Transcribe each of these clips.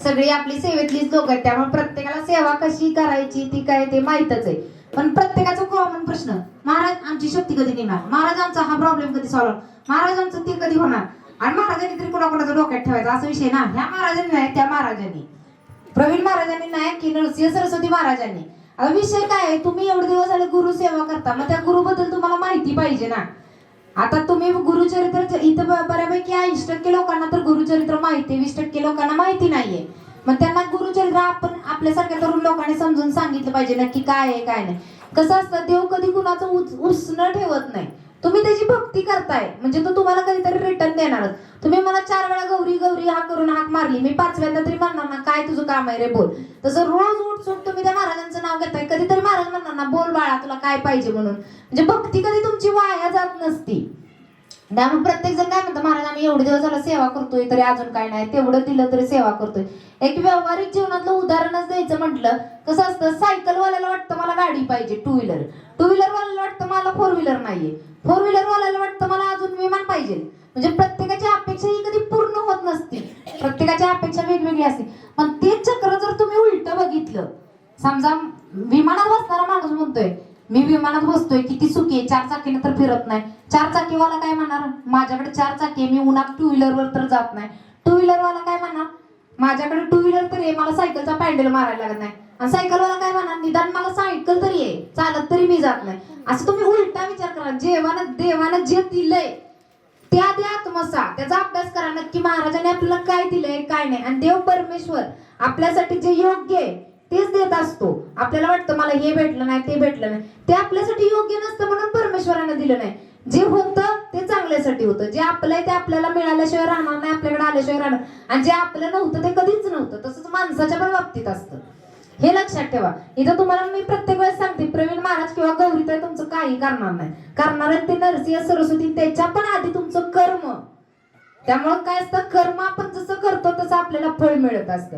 सगळी आपली सेवेतलीच लोक आहेत त्यामुळे प्रत्येकाला सेवा कशी करायची ती काय ते माहीतच आहे. पण प्रत्येकाचा कॉमन प्रश्न महाराज आमची शक्ती कधी नेणार महाराज आमचा हा प्रॉब्लेम कधी सॉल्व्ह महाराज आमचं ते कधी होणार? आणि महाराजांनी तरी कोणाकोणाचा डोक्यात ठेवायचा? असा विषय ना. ह्या महाराजांनी नाही त्या महाराजांनी. प्रवीण महाराजांनी नाही की नरसिंह सरस्वती महाराजांनी. आता विषय काय आहे? तुम्ही एवढे दिवस झाले गुरु सेवा करता मग त्या गुरुबद्दल तुम्हाला माहिती पाहिजे ना. आता तुम्ही गुरुचरित्र इथं बऱ्यापैकी ऐंशी टक्के लोकांना तर गुरुचरित्र माहिती वीस टक्के लोकांना माहिती नाहीये. मग त्यांना गुरुचरित्र आपण आपल्यासारख्या तरुण लोकांनी समजून सांगितलं पाहिजे नक्की काय आहे काय नाही. कसं असतं देव कधी कुणाचं उस उसणं ठेवत नाही. तुम्ही त्याची भक्ती करताय. म्हणजे तो तुम्हाला कधीतरी रिटर्न देणारच. तुम्ही मला चार वेळा गौरी गौरी हा करून हाक मारली. मी पाचव्यांदा तरी म्हणणार ना काय तुझं काम आहे रे बोल. तसं रोज उठसून तुम्ही त्या महाराजांचं नाव घेताय. कधीतरी महाराज म्हणणार ना बोल बाळा तुला काय पाहिजे म्हणून. म्हणजे भक्ती कधी तुमची वाया जात नसती. मग प्रत्येक जण काय म्हणतो महाराज आम्ही एवढे दिवस झाला सेवा करतोय तरी अजून काय नाही. तेवढं दिलं तरी सेवा करतोय. एक व्यावहारिक जीवनातलं उदाहरणच द्यायचं म्हटलं कसं असतं सायकल वाल्याला वाटतं मला गाडी पाहिजे टू व्हीलर टू व्हीलर वाल्याला वाटतं मला फोर व्हीलर नाहीये. फोर व्हीलर वाल्याला वाटतं मला अजून विमान पाहिजे. म्हणजे प्रत्येकाची अपेक्षा ही कधी पूर्ण होत नसते. प्रत्येकाची अपेक्षा वेगवेगळी असते. पण तेच चक्र जर तुम्ही उलट बघितलं समजा विमानात बसणारा माणूस म्हणतोय मी विमानात बसतोय किती सुखी आहे? चार चाकीने तर फिरत नाही. चार चाकीवाला काय म्हणणार? माझ्याकडे चार चाकी आहे मी उन्हात टू व्हीलरवर तर जात नाही. टू व्हीलरवाला काय म्हणणार? माझ्याकडे टू व्हीलर तरी आहे मला सायकलचा पॅन्डल मारायला लागत नाही. आणि सायकलवाला काय म्हणा निदान मला सायकल तरी आहे चालत तरी मी जात नाही. असं तुम्ही उलटा विचार करा. जेवानं देवानं जे दिलंय त्या द्या आत्मसा त्याचा अभ्यास करा. नक्की महाराजांनी आपल्याला काय दिलंय काय नाही. आणि देव परमेश्वर आपल्यासाठी जे योग्य आहे तेच देत असतो. आपल्याला वाटतं मला हे भेटलं नाही ते भेटलं नाही. ते आपल्यासाठी योग्य नसतं म्हणून परमेश्वरानं दिलं नाही. जे होतं ते चांगल्यासाठी होतं. जे आपलं आहे ते आपल्याला मिळाल्याशिवाय राहणार नाही आपल्याकडे आल्याशिवाय राहणार. आणि जे आपलं नव्हतं ते कधीच नव्हतं. तसंच माणसाच्या पण बाबतीत असतं. हे लक्षात ठेवा. इथं तुम्हाला मी प्रत्येक वेळेस सांगते प्रवीण महाराज किंवा गौरीताई तुमचं काही करणार नाही. करणार ते नरसिंह सरस्वती त्याच्या पण आधी तुमचं कर्म. त्यामुळं काय असतं? कर्म आपण जसं करतो तसं आपल्याला फळ मिळत असतं.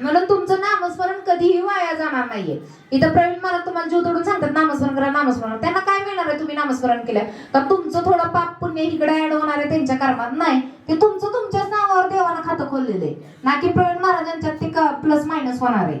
म्हणून तुमचं नामस्मरण कधीही वाया जाणार नाहीये. इथं प्रवीण महाराज तुम्हाला जीव तोडून सांगतात नामस्मरण करा नामस्मरण. त्यांना काय मिळणार आहे तुम्ही नामस्मरण केलं? तर तुमचं थोडं पाप पुण्य इकडे ऍड होणार आहे त्यांच्या कर्मात. नाही ते तुमचं तुमच्याच नावावर देवानं खातं खोललेलं आहे. ना की प्रवीण महाराजांच्यात ते प्लस मायनस होणार आहे.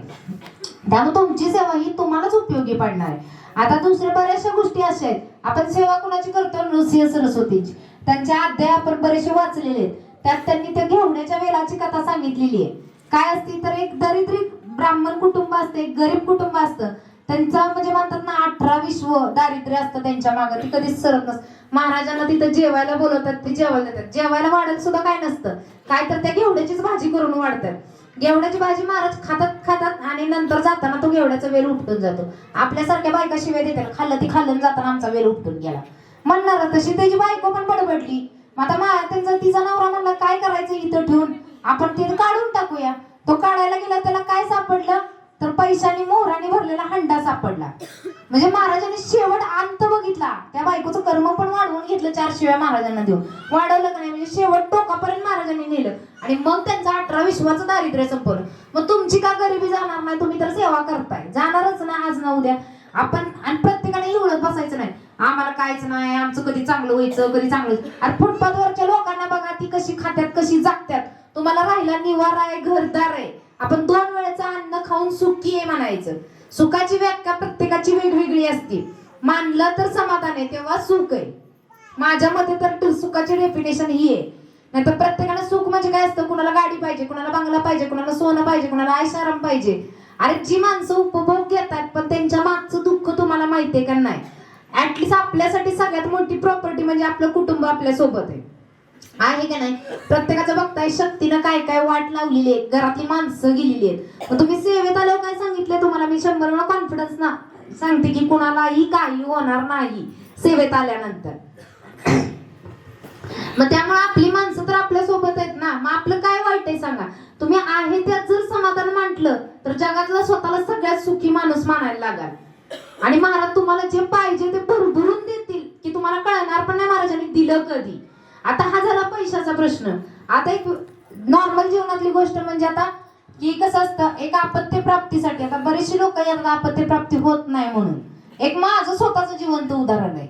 त्यामुळे तुमची सेवा ही तुम्हालाच उपयोगी पडणार आहे. आता दुसऱ्या बऱ्याचशा गोष्टी अशा आहेत. आपण सेवा कोणाची करतो नृसिंह सरस्वतीची. त्यांच्या अध्याय आपण बरेचसे वाचलेले आहेत. त्यात त्यांनी त्या घेवण्याच्या वेळाची कथा सांगितलेली आहे. काय असती? तर एक दरिद्री ब्राह्मण कुटुंब असते गरीब कुटुंब असतं. त्यांचं म्हणजे म्हणतात ना अठरा विश्व दारिद्र्य असतं त्यांच्या मागं. ती कधीच सरत नसत. महाराजांना तिथं जेवायला बोलवतात ते जेवायला देतात. जेवायला वाढत सुद्धा काय नसतं. काय तर त्या घेवड्याचीच भाजी करून वाढतात. घेवड्याची भाजी महाराज खातात खातात आणि नंतर जाताना तो घेवड्याचा वेल उपटून जातो. आपल्यासारख्या बायका शिवाय देतात. खाल्लं ती खाल्लं जाताना आमचा वेल उपटून गेला. म्हणणार तशी त्याची बायको पण बडबडली. मग आता मा त्यांचा तिचा नवरा म्हणला काय करायचं इथं ठेवून? आपण ते काढून टाकूया. तो काढायला गेला त्याला काय सापडलं? तर पैशाने मोहराने भरलेला हंडा सापडला. म्हणजे महाराजांनी शेवट अंत बघितला. त्या बायकोचं कर्म पण वाढवून घेतलं चार शिव्या महाराजांना देऊन. वाढवलं का नाही? म्हणजे शेवट टोकापर्यंत महाराजांनी नेलं. आणि मग त्यांचं अठरा विश्वाचं दारिद्र्य संपवलं मग तुमची का गरिबी जाणार नाही? तुम्ही तर सेवा करताय. जाणारच ना आज ना उद्या. आपण आणि प्रत्येकाने एवढंच बसायचं नाही. आम्हाला कायच नाही. आमचं कधी चांगलं व्हायचं कधी चांगलं. अरे फुटपाथवरच्या लोकांना बघा ती कशी खात्यात कशी जागत्यात. तुम्हाला राहिला निवारा आहे घरदार आहे. आपण दोन वेळेचं अन्न खाऊन सुखी आहे म्हणायचं. सुखाची व्याख्या प्रत्येकाची वेगवेगळी असते. मानलं तर समाधान आहे तेव्हा सुख आहे. माझ्या मते तर सुखाची डेफिनेशन ही आहे. नाहीतर प्रत्येकाला सुख म्हणजे काय असतं? कुणाला गाडी पाहिजे कुणाला बंगला पाहिजे कुणाला सोनं पाहिजे कुणाला आयशाराम पाहिजे. अरे जी माणसं उपभोग घेतात पण त्यांच्या मागचं दुःख तुम्हाला माहितीये का नाही? ऍटलिस्ट आपल्यासाठी सगळ्यात मोठी प्रॉपर्टी म्हणजे आपलं कुटुंब आपल्यासोबत आहे. आहे का नाही? प्रत्येकाचं बघताय शक्तीनं काय काय वाट लावलेली आहे घरातली माणसं गेलेली आहेत. मग तुम्ही सेवेत आल्यावर काय सांगितलं तुम्हाला? मी शंभर वेळा कॉन्फिडन्स ना सांगते की कुणालाही काही होणार नाही सेवेत आल्यानंतर. मग त्यामुळे आपली माणसं तर आपल्यासोबत आहेत ना. मग आपलं काय वाईट आहे सांगा? तुम्ही आहे त्यात जर समाधान मांडलं तर जगातला स्वतःला सगळ्यात सुखी माणूस मानायला लागाल. आणि महाराज तुम्हाला जे पाहिजे ते भरभरून देतील की तुम्हाला कळणार पण नाही महाराजांनी दिलं कधी. आता हा झाला पैशाचा प्रश्न. आता एक नॉर्मल जीवनातली गोष्ट म्हणजे आता की कसं असतं एक आपत्य प्राप्तीसाठी आता बरेचसे लोक यांना आपत्य प्राप्ती होत नाही म्हणून. एक माझं स्वतःचं जिवंत उदाहरण आहे.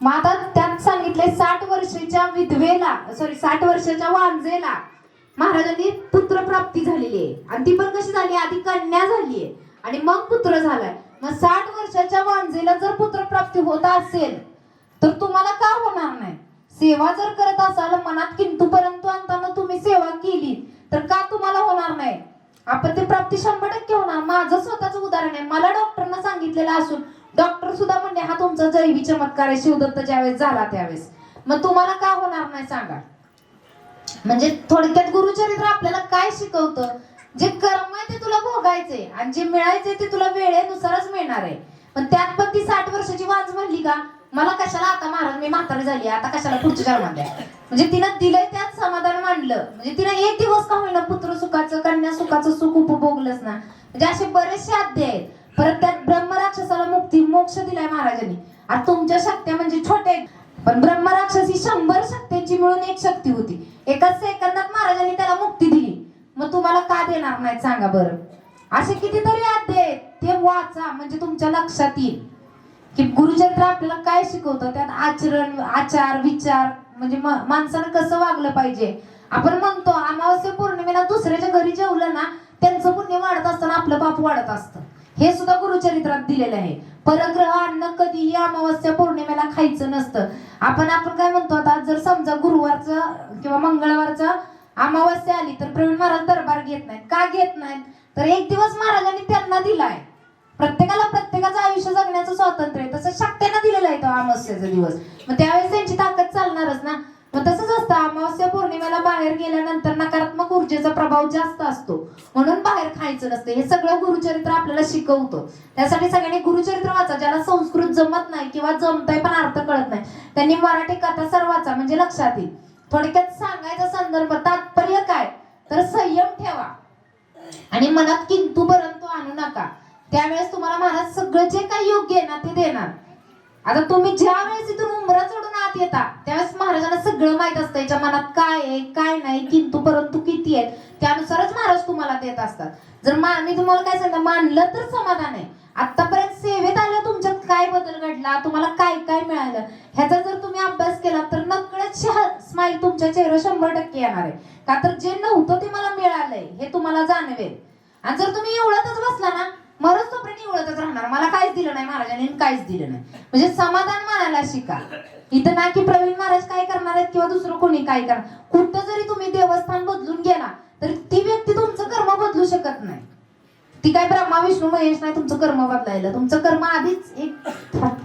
मग आता त्यात सांगितले साठ वर्षाच्या विधवेला सॉरी साठ वर्षाच्या वांजेला महाराजांनी पुत्र प्राप्ती झालेली आहे. आणि ती पण कशी झाली? आधी कन्या झाली आहे आणि मग पुत्र झालाय. मग साठ वर्षाच्या वांजेला जर पुत्र प्राप्ती होत असेल तर तुम्हाला का होणार नाही? सेवा जर करत असाल मनात किंतु परंतु आणताना तुम्ही सेवा केली तर का तुम्हाला होणार नाही? आपण ते प्राप्ती शंभर टक्के होणार. माझं स्वतःच उदाहरण आहे. मला डॉक्टरनं सांगितलेलं असून डॉक्टर सुद्धा म्हणले हा तुमचा जैवी चमत्कार आहे. शिवदत्त ज्यावेळेस झाला त्यावेळेस. मग तुम्हाला का होणार नाही सांगा? म्हणजे थोडक्यात गुरुचरित्र आपल्याला काय शिकवतं? जे कर्म आहे ते तुला भोगायचे आणि जे मिळायचे ते तुला वेळेनुसारच मिळणार आहे. पण त्यात पण ती साठ वर्षाची वाज म्हणली का? मला कशाला आता महाराज मी म्हातारी झाली आता कशाला पुढच्या जन्मात द्या म्हणजे तिनं दिलंय त्यात समाधान मांडलं. म्हणजे तिनं एक दिवस का होईना पुत्र सुखाचं कन्या सुखाचं सुख उपभोगलंच ना. म्हणजे असे बरेचसे अध्याय आहेत. परत त्यात ब्रह्मराक्षसाला मुक्ती मोक्ष दिलाय महाराजांनी. आता तुमच्या शक्त्या म्हणजे छोट्या आहेत. पण ब्रह्मराक्षस ही शंभर शक्त्यांची मिळून एक शक्ती होती. एकाच सेकंदात महाराजांनी त्याला मुक्ती दिली. मग तुम्हाला का देणार नाही सांगा बरं? असे कितीतरी अध्याय आहेत. ते वाचा म्हणजे तुमच्या लक्षात येईल. की गुरुचरित्र आपल्याला काय शिकवतं? त्यात आचरण आचार विचार म्हणजे माणसानं कसं वागलं पाहिजे? आपण म्हणतो अमावस्या पौर्णिमेला दुसऱ्याच्या घरी जेवलं ना त्यांचं पुण्य वाढत असताना आपलं पाप वाढत असतं. हे सुद्धा गुरुचरित्रात दिलेलं आहे. परग्रह अन्न कधीही अमावस्या पौर्णिमेला खायचं नसतं. आपण आपण काय म्हणतो आता जर समजा गुरुवारचं किंवा मंगळवारचं अमावस्या आली तर प्रवीण महाराज दरबार घेत नाहीत. का घेत नाहीत? तर एक दिवस महाराजांनी त्यांना दिलाय. प्रत्येकाला प्रत्येकाचं आयुष्य जगण्याचं स्वातंत्र्य आहे. तसं शक्त्यांना दिलेलं आहे तो अमावस्याचा दिवस. मग त्यावेळेस त्यांची ताकद चालणारच ना? मग तसंच असतं. अमावस्या पौर्णिमेला बाहेर गेल्यानंतर नकारात्मक ऊर्जेचा प्रभाव जास्त असतो. म्हणून बाहेर खायचं नसतं. हे सगळं गुरुचरित्र आपल्याला शिकवतं. त्यासाठी सगळ्यांनी गुरुचरित्र वाचा. ज्याला संस्कृत जमत नाही किंवा जमतंय पण अर्थ कळत नाही त्यांनी मराठी कथा सर्वाचा म्हणजे लक्षात येईल. थोडक्यात सांगायचा संदर्भ तात्पर्य काय? तर संयम ठेवा. आणि मनात किंतू परंतु आणू नका. त्यावेळेस तुम्हाला महाराज सगळं जे काही योग्य आहे ना ते देणार. आता तुम्ही ज्या वेळेस इथून उमरा चढून आत येता त्यावेळेस महाराजांना सगळं माहीत असतं याच्या मनात काय आहे काय नाही किंतु परंतु किती आहेत त्यानुसारच महाराज तुम्हाला देत असतात. जर मा मी तुम्हाला काय सांगता मानलं तर समाधान आहे. आतापर्यंत सेवेत आलं तुमच्यात काय बदल घडला तुम्हाला काय काय मिळालं ह्याचा जर तुम्ही अभ्यास केला तर नकळत स्माईल तुमच्या चेहऱ्यावर शंभर टक्के येणार आहे. का तर जे नव्हतं ते मला मिळालंय हे तुम्हाला जाणवेल. आणि जर तुम्ही एवढं सांगणार? मला काहीच दिलं नाही महाराजांनी काहीच दिलं नाही. म्हणजे समाधान मानायला शिका. इथं ना की प्रवीण महाराज काय करणार आहेत किंवा दुसरं कोणी काय करणार? कुठं जरी तुम्ही देवस्थान बदलून गेला तर ती व्यक्ती तुमचं कर्म बदलू शकत नाही. ती काय ब्रह्मा विष्णू महेश नाही तुमचं कर्म बदलायला. तुमचं कर्म आधीच एक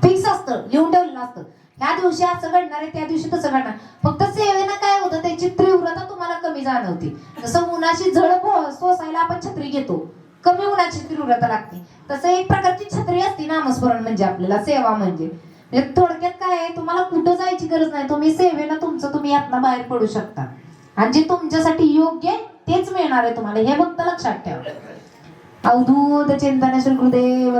फिक्स असतं लिहून ठेवलेलं असतं. ह्या दिवशी असं घडणार आहे त्या दिवशी तसं घडणार फक्त सेवेनं काय होतं त्याची तीव्रता तुम्हाला कमी जाणवते. जसं उन्हाशी झळप सोसायला आपण छत्री घेतो. कमी उन्हाची तीव्रता लागते. तसं एक प्रकारची छत्री असते नामस्मरण म्हणजे आपल्याला सेवा म्हणजे. म्हणजे थोडक्यात काय आहे तुम्हाला कुठं जायची गरज नाही. तुम्ही सेवेला तुमचं तुम्ही यातनं बाहेर पडू शकता. आणि जे तुमच्यासाठी योग्य आहे तेच मिळणार आहे तुम्हाला. हे फक्त लक्षात ठेवा. अवधूत चिंतन श्री गुरुदेव